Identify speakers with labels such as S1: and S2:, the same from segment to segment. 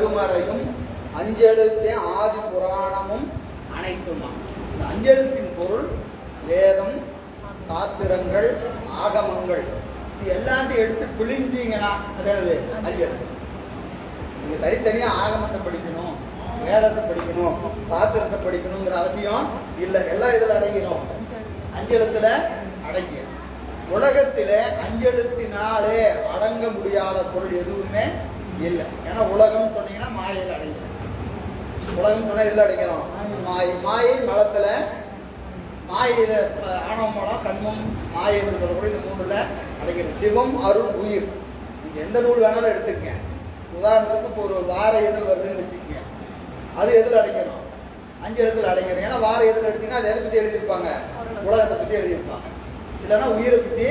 S1: அருமறையும் அஞ்செழுத்தே ஆதி புராணமும் அனைத்துமா. இந்த அஞ்செழுத்தின் பொருள் வேதம் சாத்திரங்கள் ஆகமங்கள். இது எல்லாத்தையும் எடுத்து பிழிஞ்சீங்கன்னா அதாவது அஞ்செழுத்து. நீங்க தனித்தனியா ஆகமத்தை படிக்கணும் வேதத்தை படிக்கணும் சாத்திரத்தை படிக்கணுங்கிற அவசியம் இல்லை. எல்லாம் இதுல அடங்கிடும் அஞ்செழுத்துல அடங்கிடும் உலகத்திலே அஞ்செழுத்தினாலே அடங்க முடியாத பொருள் எதுவுமே இல்லை. ஏன்னா உலகம் சொன்னீங்கன்னா மாயையில் அடங்கிடும் உலகம் சொன்னால் இதில் அடைக்கிறோம்? மாயை. மாயை மலத்துல மாயையில அஹ், ஆணவ மலம் கண்மம் மாயை சொல்லக்கூடிய இந்த மூணுல அடங்கிடும் சிவம் அருள் உயிர். நீங்கள் எந்த நூல் வேணாலும் எடுத்துக்கங்க. உதாரணத்துக்கு இப்போ ஒரு வார இதழ் வருதுன்னு வச்சுக்கோங்க. அது எதில் அடைக்கணும் அஞ்சு இடத்துல அடங்கிடும் ஏன்னா வார இதழ் எடுத்தீங்கன்னா அதை எதை பற்றி எழுதியிருப்பாங்க? உலகத்தை பற்றி எழுதியிருப்பாங்க. இல்லைன்னா உயிரை பற்றி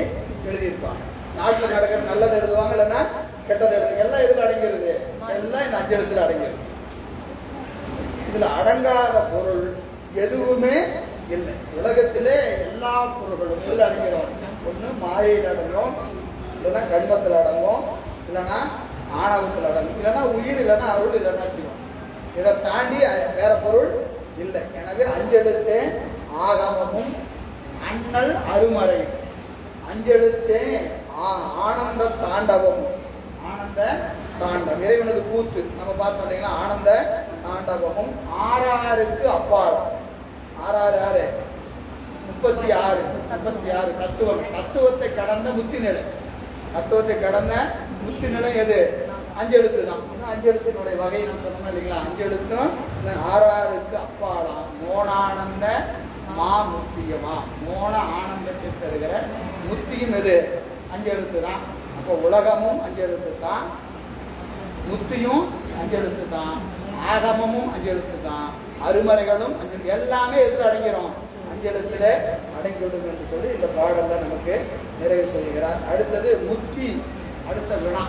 S1: எழுதியிருப்பாங்க. நாட்டில் நடக்கிற நல்லதை எழுதுவாங்க இல்லைன்னா கெட்டது எழுதுவாங்க எல்லாம் எதுல அடங்கிருது எல்லாம் இந்த அஞ்சு இடத்துல அடங்கிருது இதுல அடங்காத பொருள் எதுவுமே இல்லை. உலகத்திலே எல்லா பொருள்களும் இதில் அடங்கிடும் ஒண்ணு மாயையில் அடங்கும் இல்லைன்னா கண்மத்தில் அடங்கும் இல்லைன்னா ஆணவத்தில் அடங்கும் இல்லைன்னா உயிர் இல்லைன்னா அருள் இல்லைன்னா சிவம் இதை தாண்டி வேற பொருள் இல்லை. எனவே அஞ்செழுத்தே ஆகமமும் அண்ணல் அருமறையும். அஞ்செழுத்தே ஆ- ஆனந்த தாண்டவமும். ஆனந்த தாண்டம். இறைவனது கூத்து. நம்ம பார்த்தோம் இல்லைங்களா? ஆனந்த தாண்டவமும் ஆறாருக்கு அப்பால். ஆறாறு ஆறு முப்பத்தி ஆறு. முப்பத்தி ஆறு. தத்துவம். தத்துவத்தை கடந்த முத்தி நிலை தத்துவத்தை கடந்த முத்தி நிலை எது? அஞ்சு எழுத்து தான். இன்னும் அஞ்சு எழுத்தினுடைய வகை நம்ம சொன்னோம் இல்லைங்களா? அஞ்சு எழுத்தும் ஆறாருக்கு அப்பாலாம். மோனானந்த மா முத்தியமா மோன ஆனந்தத்தை தருகிற முத்தியும் எது? அஞ்சு எழுத்து தான். அப்போ உலகமும் அஞ்சு எழுத்து தான் முத்தியும் அஞ்சு எழுத்து தான் ஆகமமும் அஞ்சு எழுத்து தான் அருமறைகளும் அஞ்சு எல்லாமே எதில் அடங்கிறோம் அஞ்சு எழுத்துல அடங்கிவிடும் என்று சொல்லி இந்த பாடல்ல நமக்கு நிறைவு செய்கிறார் அடுத்தது முத்தி அடுத்த வினா.